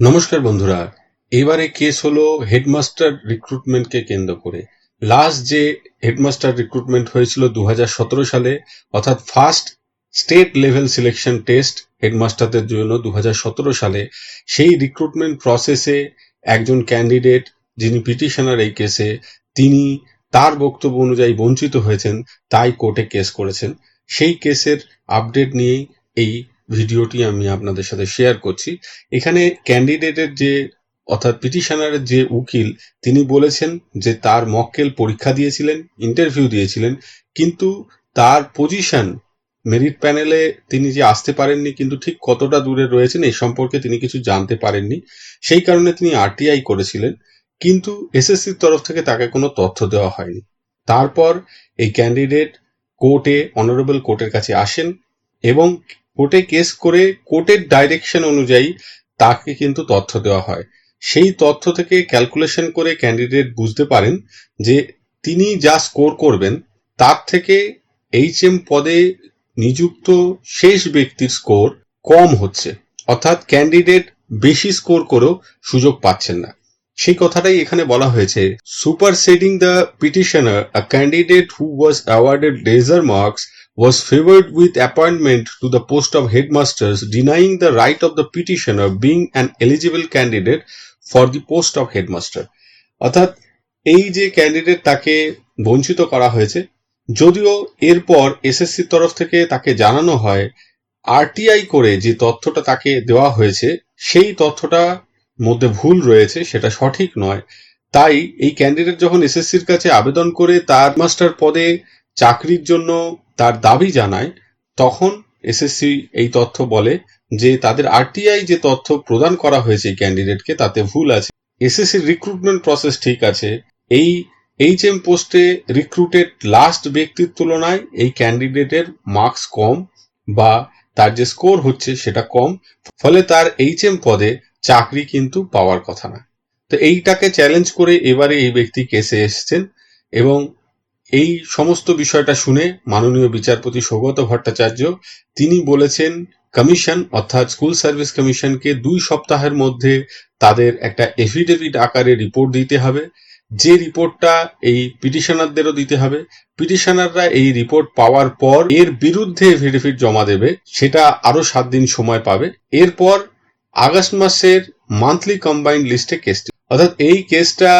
নমস্কার বন্ধুরা, এবারে কেস হলো হেডমাস্টার রিক্রুটমেন্টকে কেন্দ্র করে। লাস্ট যে হেডমাস্টার রিক্রুটমেন্ট হয়েছিল দু হাজার সতেরো সালে, অর্থাৎ first state level selection test হেডমাস্টারদের জন্য দুহাজার সতেরো সালে, সেই রিক্রুটমেন্ট প্রসেসে একজন ক্যান্ডিডেট যিনি পিটিশনার এই কেসে তিনি তার বক্তব্য অনুযায়ী বঞ্চিত হয়েছেন, তাই কোর্টে কেস করেছেন। সেই কেসের আপডেট নিয়েই এই ভিডিওটি আমি আপনাদের সাথে শেয়ার করছি। এখানে ক্যান্ডিডেটের যে, অর্থাৎ পিটিশনারের যে উকিল, তিনি বলেছেন যে তার মক্কেল পরীক্ষা দিয়েছিলেন ইন্টারভিউ দিয়েছিলেন, কিন্তু তার পজিশন মেরিট প্যানেলে তিনি যে আসতে পারেননি, কিন্তু ঠিক কতটা দূরে রয়েছেন এই সম্পর্কে তিনি কিছু জানতে পারেননি। সেই কারণে তিনি আরটিআই করেছিলেন, কিন্তু এসএসসির তরফ থেকে তাকে কোনো তথ্য দেওয়া হয়নি। তারপর এই ক্যান্ডিডেট কোর্টে অনারেবল কোর্টের কাছে আসেন এবং কোর্টে কেস করে কোর্টের ডাইরেকশন অনুযায়ী তাকে কিন্তু তথ্য দেওয়া হয়। সেই তথ্য থেকে ক্যালকুলেশন করে ক্যান্ডিডেট বুঝতে পারেন যে তিনি যা স্কোর করবেন, তার থেকে এইচ এম পদে নিযুক্ত শেষ ব্যক্তির স্কোর কম হচ্ছে। অর্থাৎ ক্যান্ডিডেট বেশি স্কোর করেও সুযোগ পাচ্ছেন না। সেই কথাটাই এখানে বলা হয়েছে। Superseding the petitioner a candidate who was awarded lesser marks was favored with appointment to the post of headmasters, denying the right of the petitioner being an eligible candidate for the post of headmaster. অর্থাৎ এই যে candidate তাকে বঞ্চিত করা হয়েছে যদিও এরপর এসএসসির তরফ থেকে তাকে জানানো হয় আরটিআই করে যে তথ্যটা তাকে দেওয়া হয়েছে সেই তথ্যটা মধ্যে ভুল রয়েছে সেটা সঠিক নয় তাই এই ক্যান্ডিডেট যখন এসএসসির কাছে আবেদন করে তার মাস্টার পদে চাকরির জন্য তার দাবি জানায়, তখন এসএসসি এই তথ্য বলে যে তাদের আরটিআই যে তথ্য প্রদান করা হয়েছে ক্যান্ডিডেটকে তাতে ভুল আছে। এসএসসি রিক্রুটমেন্ট প্রসেস ঠিক আছে। এই এইচ এম পোস্টে রিক্রুটেড লাস্ট ব্যক্তির তুলনায় এই ক্যান্ডিডেটের মার্কস কম বা তার যে স্কোর হচ্ছে সেটা কম, ফলে তার এইচ এম পদে চাকরি কিন্তু পাওয়ার কথা না। তো এইটাকে চ্যালেঞ্জ করে এবারে এই ব্যক্তি কেসে এসছেন এবং এই সমস্ত বিষয়টা শুনে মাননীয় বিচারপতি সৌগত ভট্টাচার্য, তিনি বলেছেন, কমিশন অর্থাৎ স্কুল সার্ভিস কমিশনকে দুই সপ্তাহের মধ্যে তাদের একটা এফিডেভিট আকারে রিপোর্ট দিতে হবে। যে রিপোর্টটা এই পিটিশনারদেরও দিতে হবে। পিটিশনাররা এই রিপোর্ট পাওয়ার পর এর বিরুদ্ধে এফিডেভিট জমা দেবে, সেটা আরও সাত দিন সময় পাবে। এরপর আগস্ট মাসের মান্থলি কম্বাইন্ড লিস্টে কেসটি অর্থাৎ এই কেসটা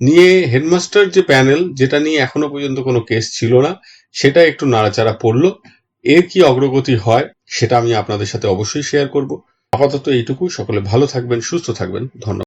নিয়ে হেডমাস্টার যে প্যানেল, যেটা নিয়ে এখনও পর্যন্ত কোনো কেস ছিল না, সেটা একটু নাড়াচাড়া পড়ল। এর কি অগ্রগতি হয়, সেটা আমি আপনাদের সাথে অবশ্যই শেয়ার করব। আপাতত এইটুকু সকলে ভালো থাকবেন, সুস্থ থাকবেন। ধন্যবাদ।